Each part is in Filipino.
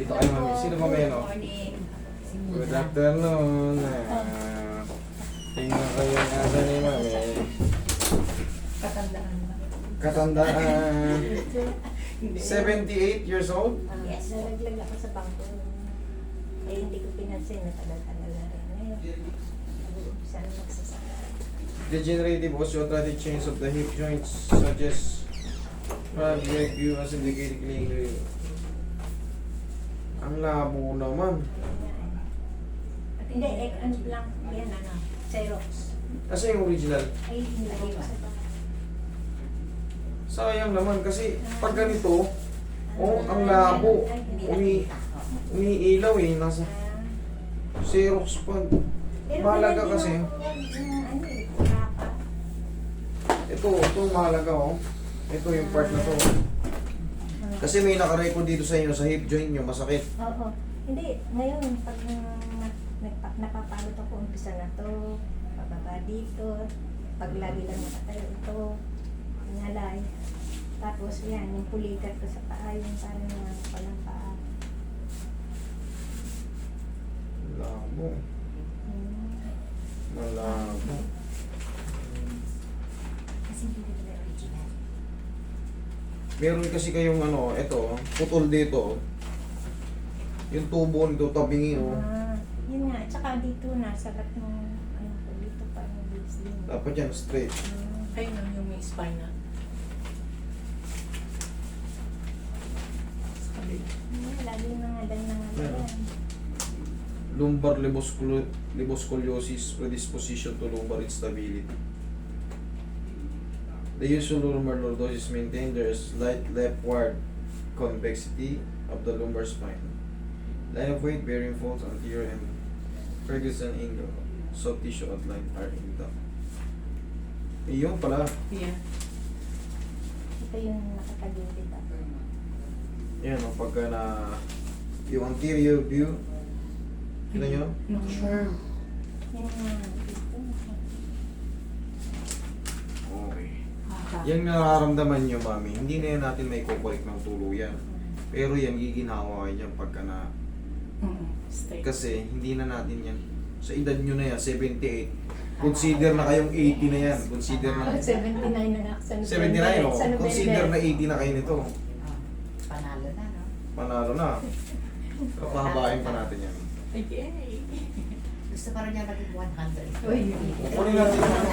Dito kayo, mami. Sino ba may ano? Good afternoon. Ah, tingnan kayo yung asa ni mami. Katandaan? Katandaan. Hindi. 78 years old? Ah, Yes. Nalaglag ako sa bangko. Eh, hindi ko pinansin. Natagal-tagal na rin. Ngayon, na magsasaka. Degenerative osteoarthritic change of the hip joints such as fragment view as indicated clearly. Ang labo naman. At hindi, eh, ano lang, yan ano, Xerox. Kasi yung original, Ay, sa bangko. sayang naman kasi pag ganito, oh, ang labo. Ay, hindi Umi. Oo. umiilaw eh, nasa Ah, Xerox pa. Mahalaga kasi. ano eh. Ito, ito mahalaga oh. Ito yung part na to. Kasi may nakarecord dito sa inyo sa hip joint nyo, masakit. Oo. Hindi, ngayon, pag nagpa, napapagod ako, umpisa na to, pababa dito, pag lagi lang nakatayo ito, nalay. Tapos yan, yung pulikat ko sa paa, yung parang mga palang paa. Labo. Hmm. Malabo. Kasi hindi. Meron kasi kayong ano, ito, putol dito. Yung tubo nito, tabingi oh. Ah, yun nga, tsaka dito na, sagat ng, ano ko, dito pa, yung base din. Dapat yan, straight. Hmm. Ayun lang yung may spine na. Sa kabila. Hmm, lagi na nga lang na nga Meron. yan. Lumbar libosculo- liboscoliosis, predisposition to lumbar instability. The usual lumbar lordosis maintained there is slight leftward convexity of the lumbar spine. Line of weight bearing folds anterior and Ferguson angle. Soft tissue outline are intact. Iyon pala. Yeah. Ito yung nakatagilid ako. Yan o, pagka na yung anterior view, kita nyo? Naka-firm. Yan nga, dito. Okay. Haka. Yung nararamdaman nyo, mami, hindi na yan natin may kukulik ng tuluyan. Pero yan, giginawa kayo dyan pagka na... Mm, Straight. Kasi hindi na natin yan. Sa edad nyo na yan, 78. Consider na kayong 80 na yan. Consider na... Oh, 79 na sa 79 November. o. Sa November. Consider na 80 na kayo nito. Ah, Panalo na, no? Panalo na. Papahabain pa natin yan. Yay! Gusto pa rin niya maging 100. Uy. Kunin natin yung ano.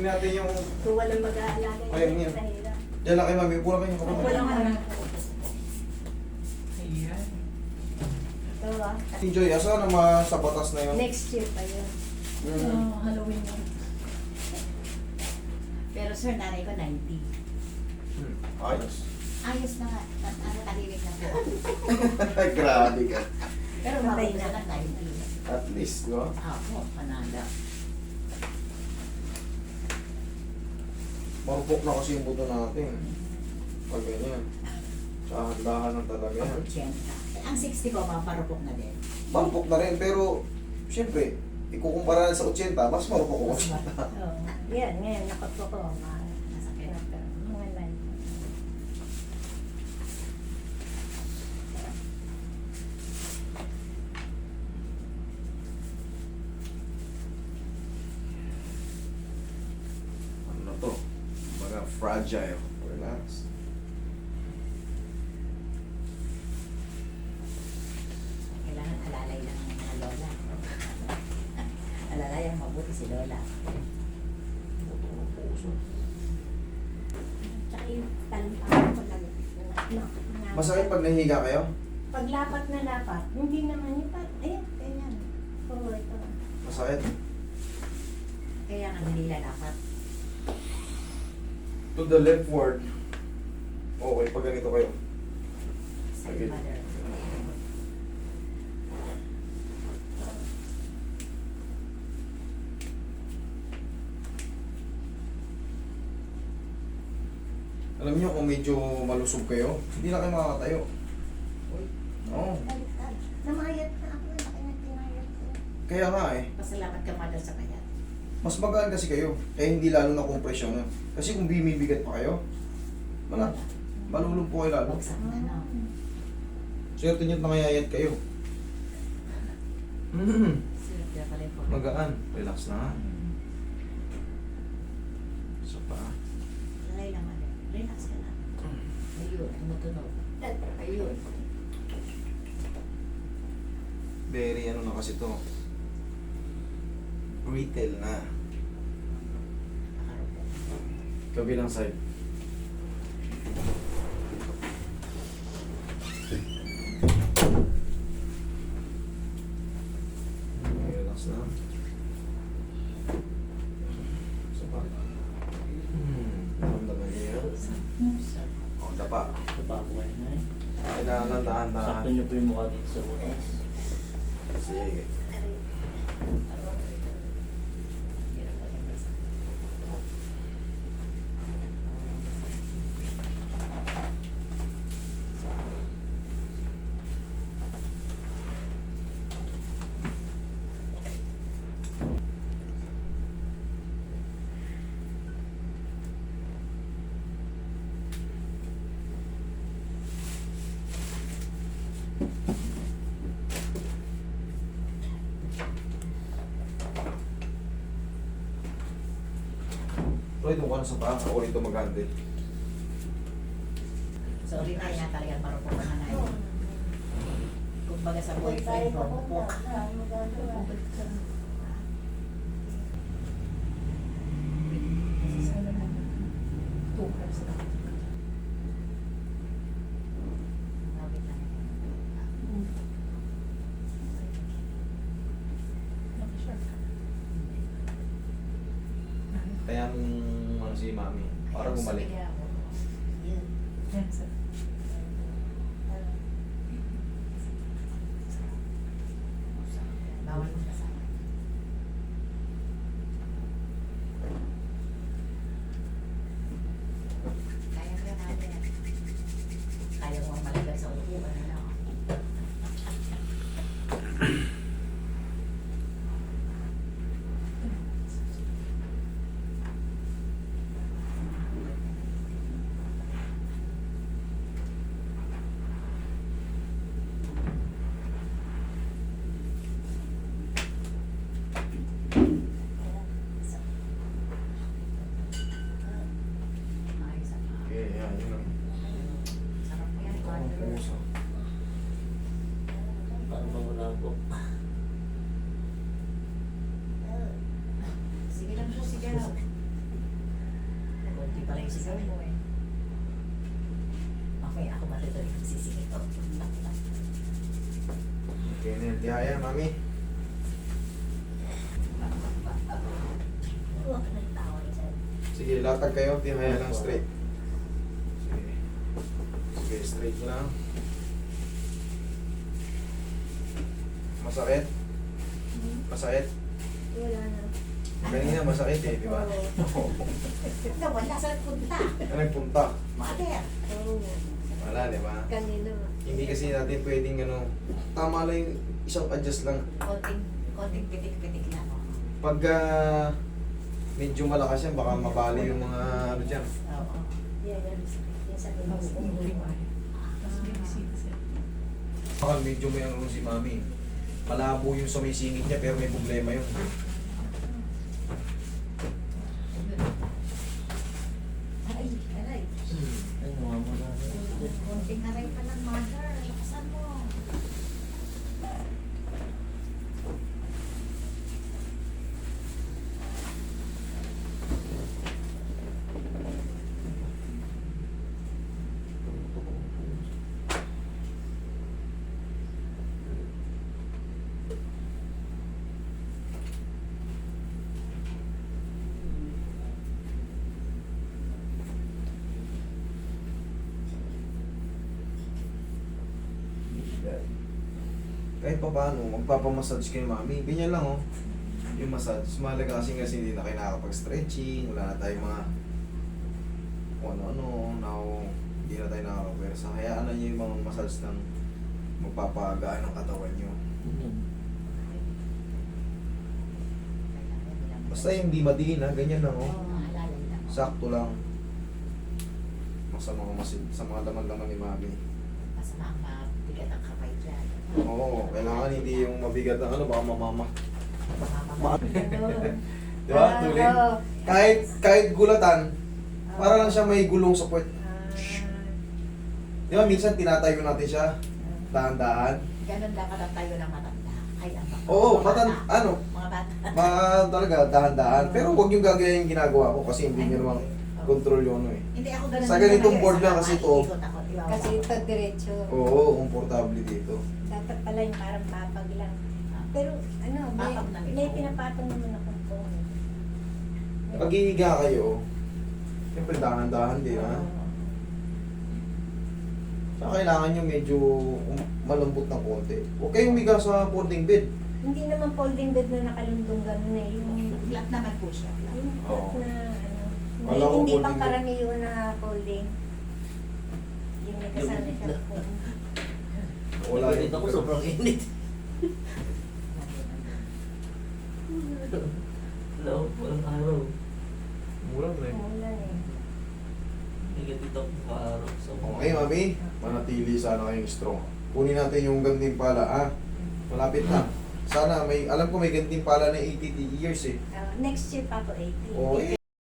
Kunin natin yung... Kung walang mag-aalaga, Ayun yun, yan. mahirap. Diyan lang kayo, mami. Upo lang kayo. Upo lang kayo. Walang ano. Ayan. Ito ah. Enjoy. Asa na sa batas na yun? Next year pa yun. Mm. Oh, Halloween na. Pero sir, nanay ko 90. Hmm. Ayos. Ayos na nga. At ano, tahimik na po. Grabe ka. Pero Patay mabot na. na ng 90. At least, no? Ako, panalo. Marupok na kasi yung buto natin. Pag ganyan. Tsaka handahan ng talaga yan. Pag 80. Ang 60 ko, maparupok na din. Marupok na rin, pero siyempre, ikukumpara na sa 80, mas marupok ko. Mas ma- Oh. Yan, ngayon, nakapo ko. Mga, Masakit. mga live. Ano na to? Mga fragile. Relax. Kailangan alalay lang ang mga lola. alalay ang mabuti si lola. Buto ng puso. Tsaka yung. No, na- Masakit pag nahiga kayo? Paglapat na lapat, hindi naman yung pa, ayun, ganyan. Oo, ito. Masakit? Kaya nga hindi lalapat. To the leftward. Okay, pag ganito kayo. Mother. Alam niyo kung medyo malusog kayo, hindi na kayo makakatayo. Oo. Namayat na ako, laki na pinayat ko. Kaya nga eh. Pasalamat ka mother sa kanya. Mas magaan kasi kayo. Kaya hindi lalo na kompresyon. Kasi kung bimibigat pa kayo, wala. Malulog po kayo lalo. Na? Swerte nyo nangayayat kayo. Mm. Yung Magaan. Relax na nga. Isa pa. Lagay lang ano. Relax ka lang. Ayun, tumutunog. Ayun. Very ano na kasi to. Brittle na. Kabilang side. Relax na. Isa pa. Hmm. Naramdaman niyo yan? O, dapa. Sa kayo na eh. Kailangan dahan-dahan. Sakto nyo po yung mukha dito sa butas. Sige. Na sa paa. Ako rito mag-handle. So, rin na yan talaga marupok ka na yun. Kumbaga sa boyfriend mo, mupok. Tawid lang. Kaya nung ano si mami, parang bumalik. Sige ako. Yun. Bawal mo kasama. Kaya ka natin. Kaya mo ang malagay sa upuan. Ano? Ayos ang mga- Okay, yan, yun lang. Sarap yan, Ito ang partner. puso. Paano mawala po? Sige lang po, sige lang. Kunti pala yung sigaw mo eh. Okay, ako matutuloy yung sisigaw. Okay, na yung tihaya, mami. Huwag ka nagtawa dyan. Sige, latag kayo. Tihaya lang straight. Sige. Sige, straight lang. Masakit? Masakit? Wala na. Kanina masakit eh, di ba? Ito, wala sa punta. Ano nagpunta? Mother. Wala, di ba? Kanina. Hindi kasi natin pwedeng ano, tama lang yung isang adjust lang. Konting, konting pitik-pitik lang. Pag ah, medyo malakas yan, baka mabali yung mga ano dyan. Oo. Yan, yan. Yan sa. Baka medyo may ano si mami. Malabo yung sa may singit niya pero may problema yun. Ay, aray. Ay, nawawala na. Konting aray pa lang, mother. Lakasan mo. Kahit pa paano, magpapamassage kay mami. Ganyan lang oh. Yung massage. Mahalaga kasi kasi hindi na kayo nakakapag-stretching. Wala na tayong mga kung ano-ano. Now, hindi na tayo nakakapwersa. Hayaan na niyo yung mga massage ng magpapagaan ng katawan. Yun. Basta yung di madiin ha, ganyan lang oh. Sakto lang. Sa mga masid, sa mga laman-laman ni mami. Masama ang mabigat ang kamay dyan. Oo, kailangan hindi yung mabigat ang ano, baka mamama. Di ba? Ah, Tuloy. oo. Kahit, kahit gulatan, Oo. para lang siya may gulong sa puwet. Ah, Di ba, minsan tinatayo natin siya, dahan-dahan. Ganun dapat ang tayo ng matanda. Ay, ang mga Oo, mga matan, bata. ano, Mga bata. ma talaga, dahan-dahan. Pero huwag yung gagawin yung ginagawa ko kasi hindi nyo naman Oo. control yung ano eh. Hindi ako ganun. Sa ganitong board Isa lang ka, kasi ito. Ako, Kasi ako. ito diretso. Oo, komportable dito. Dapat pala yung parang papag lang. Pero ano, may, Papag na may pinapatong naman akong phone. Pag hihiga kayo, siyempre dahan-dahan din ha. Oo. Saka kailangan nyo medyo um- malambot ng konti. Huwag kayong miga sa folding bed. Hindi naman folding bed na nakalundong ganun eh. Yung, Flat naman po siya. flat. yung Oo. flat na ano. Hindi, Kala ko hindi folding pang bed. karaniwan na folding. Yung may. Wala yung- ako, sobrang init. Hello, walang araw. Mura na eh. Umulan eh. Negative ako sa araw. So, Okay, mami. Manatili sana kayong strong. Kunin natin yung ganding pala. Ah, malapit na. Sana may, alam ko may ganding pala na 80 years eh. Ah, next year pa 80. Oo, eh,